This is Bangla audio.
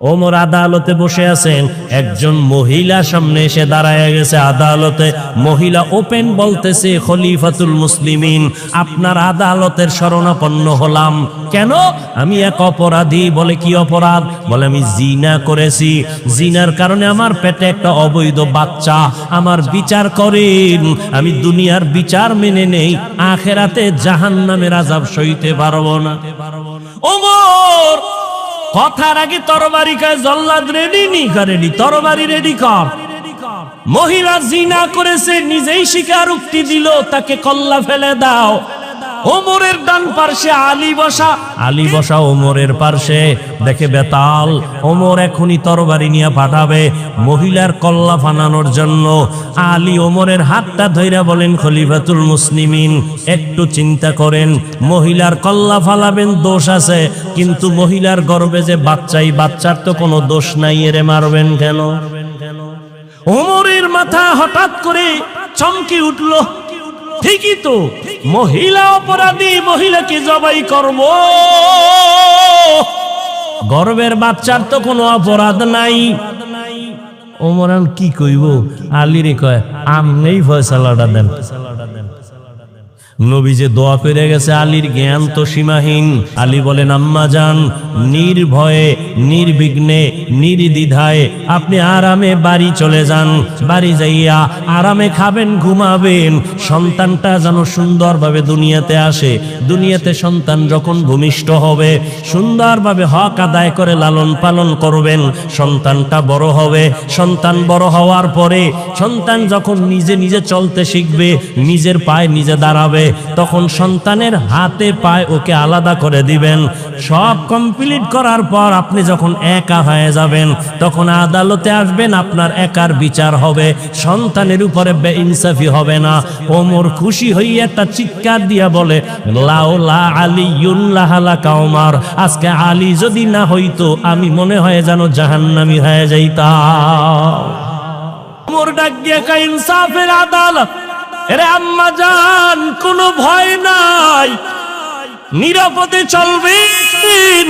ওমর আদালতে বসে আছেন। একজন মহিলা সামনে এসে দাঁড়ায় গেছে। আদালতে মহিলা ওপেন বলতেছে, খলিফাতুল মুসলিমিন, আপনার আদালতের শরণাপন্ন হলাম। কেন? আমি এক অপরাধী। বলে, কি অপরাধ? বলে, আমি জিনা করেছি। জিনার কারণে আমার পেটে একটা অবৈধ বাচ্চা। আমার বিচার করেন। আমি দুনিয়ার বিচার মেনে নেই। আখেরাতে জাহান্নামের আজাব সইতে পারব না। ওমর কথার আগে তরবারি কায় জল্লাদ রেডি নি করেনি তরবারি রেডি কর। মহিলা জিনা করেছে, নিজেই স্বীকার উক্তি দিল, তাকে কল্লা ফেলে দাও। ওমরের ডান পার্শ্বে আলী বসা। আলী বসা ওমরের পার্শ্বে, দেখে বেতাল। ওমর এখনই তরবারি নিয়ে পাঠাবে, মহিলার কল্লা ফানানোর জন্য। আলী ওমরের হাতটা ধইরা বলেন, খলিফাতুল মুসলিমিন, একটু চিন্তা করেন, মহিলার কল্লা ফালাবেন, দোষ আছে। কিন্তু মহিলার গর্বে যে বাচ্চাই বাচ্চার তো কোনো দোষ নাই, এরে মারবেন কেন? ওমরের মাথা হঠাৎ করে চমকে উঠল। ঠিকই তো। মহিলা অপরাধী মহিলাকে জবাই করব। গর্বের বাচ্চার তো কোনো অপরাধ নাই। ওমরান কি কইব? আলিরে কয় আমনেই ফয়সালাটা দেন। নবী যে দোয়া পেরে গেছে, আলীর জ্ঞান তো সীমাহীন। আলী বলেন, আম্মা যান নির্ভয়ে, নির্বিঘ্নে, নির্দ্বিধায় আপনি আরামে বাড়ি চলে যান। বাড়ি যাইয়া আরামে খাবেন, ঘুমাবেন। সন্তানটা যেন সুন্দরভাবে দুনিয়াতে আসে। দুনিয়াতে সন্তান যখন ভূমিষ্ঠ হবে, সুন্দরভাবে হক আদায় করে লালন পালন করবেন। সন্তানটা বড় হবে। সন্তান বড় হওয়ার পরে সন্তান যখন নিজে নিজে চলতে শিখবে, নিজের পায়ে নিজে দাঁড়াবে তখন সন্তানের হাতে পায়ে ওকে আলাদা করে দিবেন। সব কমপ্লিট করার পর আপনি যখন একা হয়ে যাবেন, তখন আদালতে আসবেন, আপনার একার বিচার হবে। সন্তানের উপরে বেইনসাফি হবে না। ওমর খুশি হয়ে একটা চিৎকার দিয়া বলে লাউলা আলী কাউমার আজকে আলী যদি না হইতো, আমি মনে হয় যেন জাহান্নামি হয়ে যাইতাম। ওমর ডাক কা ইনসাফের আদালত এরে আম্মা জান কোনো ভয় নাই। নিরাপদে চলবেন